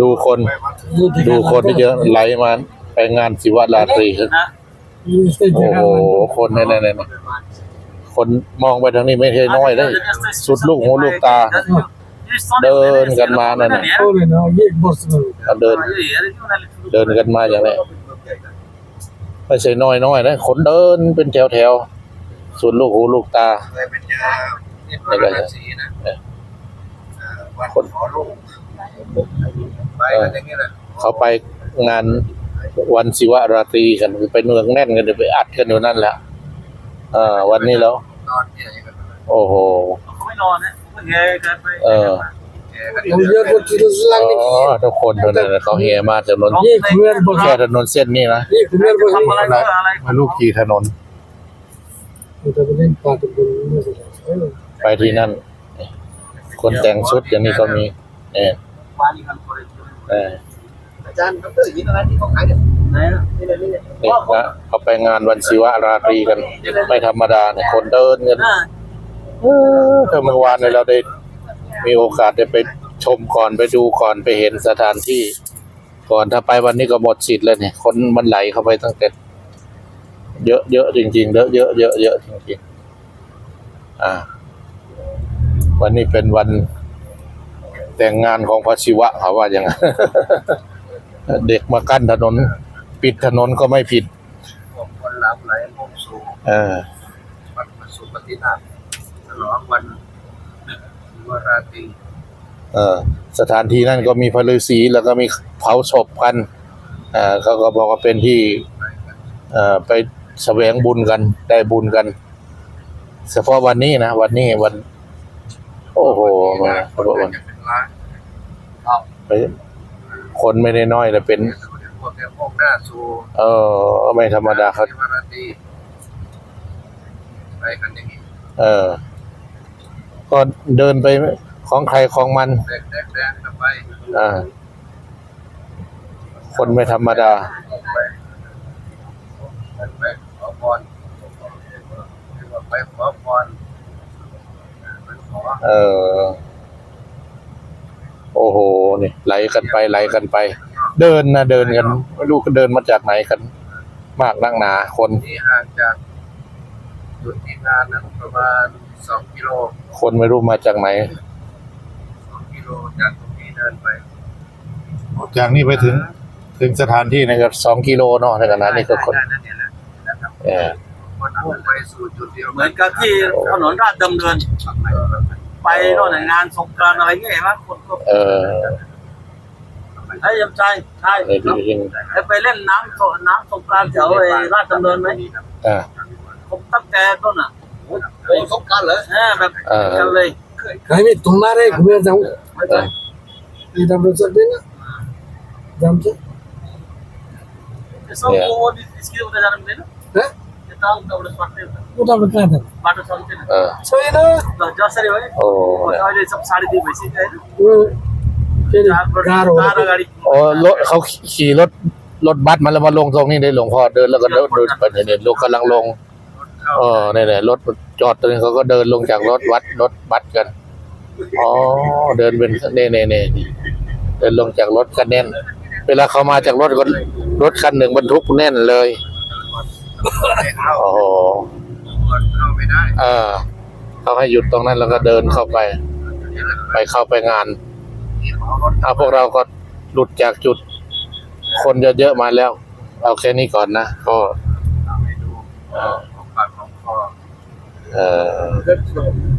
ดูคนดูคนที่จะไหลมาไปงานศิวราตรีครับนะโอ้โหคนเนี่ยเนี่ยเนี่ยคนมองไปทางนี้ไม่ใช่น้อยเลย สุดลูกหูลูกตา เดินกันมานั่นน่ะ Olha, não, e Bolsonaro. เดิน เดินกันมาอย่างไรไม่ใช่น้อยน้อยๆนะคนเดินเป็นแถวแถวๆสุดลูกหูลูกตาเลยเป็นยาเนี่ยพระราศีนะเอ่อ วันขอลูกไปกันอย่างนี้แหละเขาไปงานวันศิวราตรีกันไปเนืองแน่นกันเดี๋ยวไปอัดกันอยู่นั่นแหละอ่าวันนี้แล้ว นอนเนี่ยอย่างนั้นโอ้โหเขาไม่นอนนะเขาแงกันไปเออแกก็ Não ia continuar อ๋ lá อทุกคนเท่านั้นน่ะเขาเฮมาจากถนน E comer แค่ borracha. ถนนเส้นนี้นะ E comer ทำอะไร borracha. เพื่ออะไรไมาลูกขี่ถนน Eu também nem pato por isso. ไปที่นั่น คนแต่งชุดอย่างนี้ก็มี เออบ้านนี้กันคนเดียวเอออาจารย์ดรยินอะไรที่เขาขายเนี่ยไหนนะนี่เลยนี่เลยนี่นะเขาไปงานวันศิวราตรีกัน ไม่ธรรมดาเนี่ยคนเดินกันอ่าเออถ้าเมื่อวานเนี่ยเราได้มีโอกาสได้ไปชมก่อนไปดูก่อนไปเห็นสถานที่ ก่อนถ้าไปวันนี้ก็หมดสิทธิ์เลยเนี่ย คนมันไหลเข้าไปตั้งแต่เยอะเยอะจริงๆเยอะเยอะเยอะเยอะจริงๆอ่า วันนี้เป็นวันแต่งงานของพระศิวะเขาว่าอย่างนั้นเด็กมากั้นถนน ปิดถนนก็ไม่ผิดพวกคนรับไหลลงสู่เออวัดมสุปฏินาถฉลองวันวราตรีเออสถานที่นั่นก็มีพระฤาษีแล้วก็มีเผาศพกันอ่าเขาก็บอกว่าเป็นที่ไปกันเอ่อไปแสวงบุญกันได้บุญกัน เฉพาะวันนี้นะ วันนี้วัน โอ้โหมาคนวันจะเป็นล้านไปคนไม่ได้น้อยแต่เป็นพวกแกพวกหน้าสู่เออ ไม่ธรรมดาครับวราตรีไปกันอย่างนี้เออ ก็เดินไปของใครของมันแดกแดกแดกกันไปอ่าคนไม่ธรรมดาไปไปขอพรไปขอพรไปขอ เออ โอ้โหนี่ไหลกันไปไหลกันไป เดินนะเดินกันไม่รู้ก็เดินมาจากไหนกัน มากนักหนาคนที่ห่างจากจุดที่งานนั้นประมาณสองกิโลคนไม่รู้มาจากไหนสองกิโลจากตรงนี้เดินไปจากนี้ไปถึง ถึงสถานที่นะครับสองกิโลเนาะในขณะนี้ก็คนได้นั่นเนี่ยแหละนะครับเออคนมุ่งไปสู่จุดเดียวเหมือนกับที่ถนนราชดำเนิน ไปโน่นนะงานสงกรานต์อะไรเงี้ยเห็นไหมคนก็ เออ ให้ยำใจใช่ ในที่ยิง ให้ไปเล่นน้ำสงน้ำสงกรานต์แถวไอ้ราชดำเนินไหม อ่า ผมตั้งแต่ต้นอ่ะ โอ้สงการเหรอ เออแบบ เออ กันเลย Kami tomar é comer dão. เออ E dá pra você bem, né? Dá pra Só o इसके उधर जाने में ना Hã? ये ताऊ ताऊ पाटे Não dá pra cá, बाटो चलते ना เออ Só aí, né? तो जसरी भयो โอ้ अहिले सब साढे दुई भइसक्यो होइन Aquele चारबाट caro. चार अगाडि โอ้รถเขาขี่รถรถบัสมาแล้วมาลงตรงนี้ได้หลวงพ่อเดินแล้วก็เดินเดินไปเนี่ยลงกำลังลง เออเนี่ยเนี่ยรถจอดตรงนี้เขาก็เดินลงจากรถวัดรถบัสกัน อ๋อ เดินเป็นเน่เน่เน่เดินลงจากรถกันแน่น เวลาเขามาจากรถก็รถคันหนึ่งบรรทุกแน่นเลย เข้าโอ้โหเข้าไม่ได้เออเขาให้หยุดตรงนั้นแล้วก็เดินเข้าไป ไปเข้าไปงานที่หอรถเอาพวกเราก็หลุดจากจุด คนเยอะๆมาแล้ว เอาแค่นี้ก่อนนะก็ให้ดูของปากของคอเออ